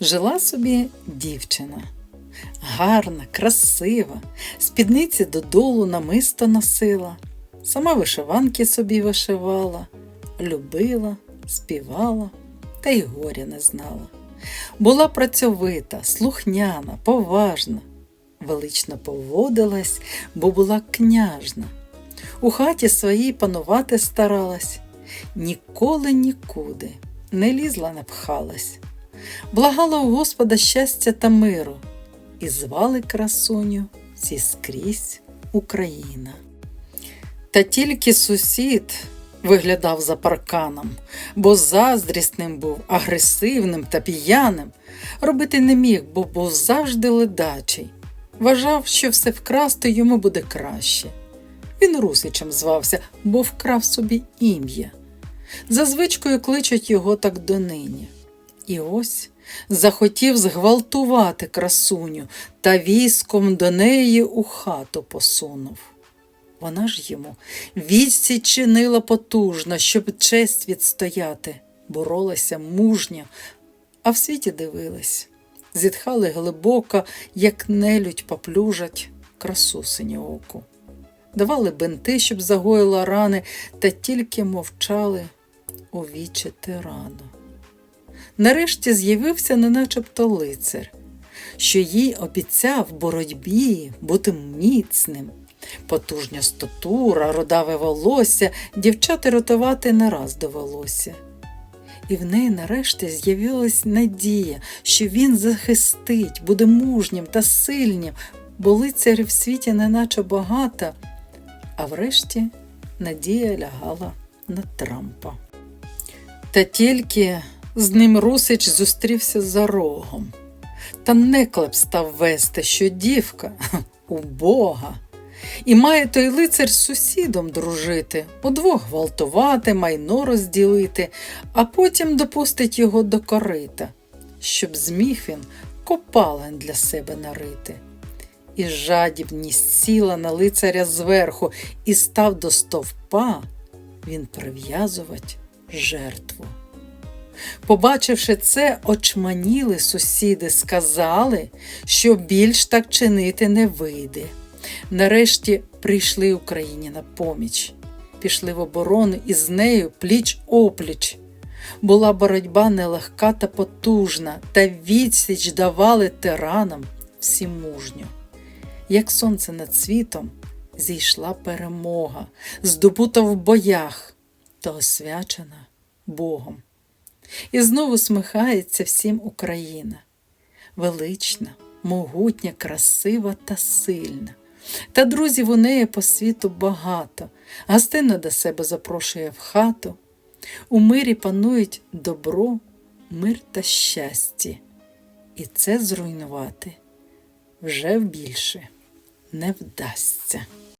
Жила собі дівчина. Гарна, красива, спідниці додолу намисто носила, сама вишиванки собі вишивала, любила, співала та й горя не знала. Була працьовита, слухняна, поважна, велично поводилась, бо була княжна. У хаті своїй панувати старалась, ніколи нікуди не лізла, не пхалась. Благала у Господа щастя та миру, і звали красуню зі скрізь Україна. Та тільки сусід виглядав за парканом, бо заздрісним був, агресивним та п'яним. Робити не міг, бо був завжди ледачий. Вважав, що все вкрасти йому буде краще. Він Русичем звався, бо вкрав собі ім'я. За звичкою кличуть його так донині. І ось захотів зґвалтувати красуню та військом до неї у хату посунув. Вона ж йому відсіч чинила потужно, щоб честь відстояти, боролася мужньо, а в світі дивились, зітхали глибоко, як нелюдь поплюжать красу синьооку. Давали бинти, щоб загоїла рани, та тільки мовчали у вічі тирану. Нарешті з'явився неначебто лицар, що їй обіцяв боротьбі бути міцним. Потужня статура, родаве волосся, дівчати рятувати не раз довелося. І в неї нарешті з'явилась надія, що він захистить, буде мужнім та сильним, бо лицарів в світі неначе багато, а врешті надія лягала на Трампа. Та тільки з ним Русич зустрівся за рогом. Та неклеп став вести, що дівка у Бога. І має той лицар з сусідом дружити, удвох гвалтувати, майно розділити, а потім допустить його до корита, щоб зміг він копалень для себе нарити. І жадібність сіла на лицаря зверху і став до стовпа він прив'язувати жертву. Побачивши це, очманіли сусіди, сказали, що більш так чинити не вийде. Нарешті прийшли Україні на поміч, пішли в оборону і з нею пліч опліч. Була боротьба нелегка та потужна, та відсіч давали тиранам всі мужньо. Як сонце над світом зійшла перемога, здобута в боях та освячена Богом. І знову смихається всім Україна, велична, могутня, красива та сильна. Та друзів у неї по світу багато, гостинно до себе запрошує в хату. У мирі панують добро, мир та щастя, і це зруйнувати вже більше не вдасться.